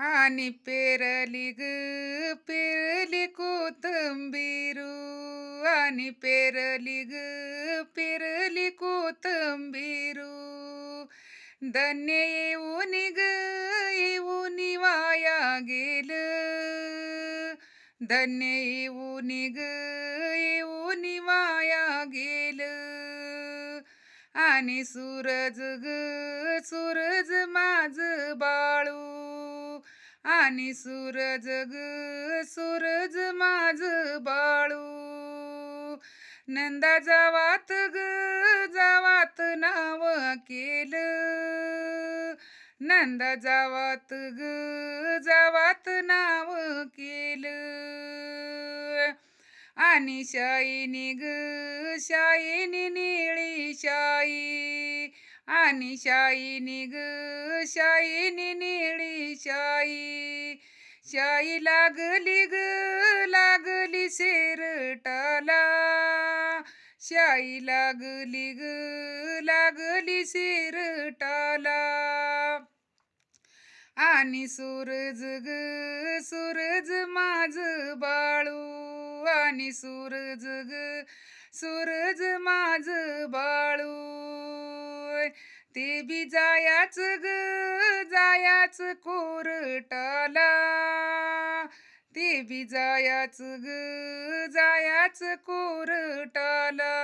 आणि पेरली ग पेरली कोथंबीरू. आणि पेरली ग पेरली कोथंबीरू. धन्य येऊन ग येऊन वाया गेल. धन्य येऊन ग येऊन वाया गेल. आणि सूरज ग सूरज मा आणि सूरज ग सूरज माझ बाळू. नंदा जावात ग जावात नाव केलं. नंदा जावात ग जावात नाव केलं. आणि शाईनी ग शाईनी निळी शाई. आणि शाईनी ग शाईनी निळी शाई लागली ग लागली शेरटाला. शाई लागली ग लागली शेरटाला. आणि सूरज ग सूरज माझ बाळू. आणि सूरज ग सूरज माझ बाळू. ते बी जायाच ग जायाच कोरटला. ते बी जायाच ग जायाच कोरटला.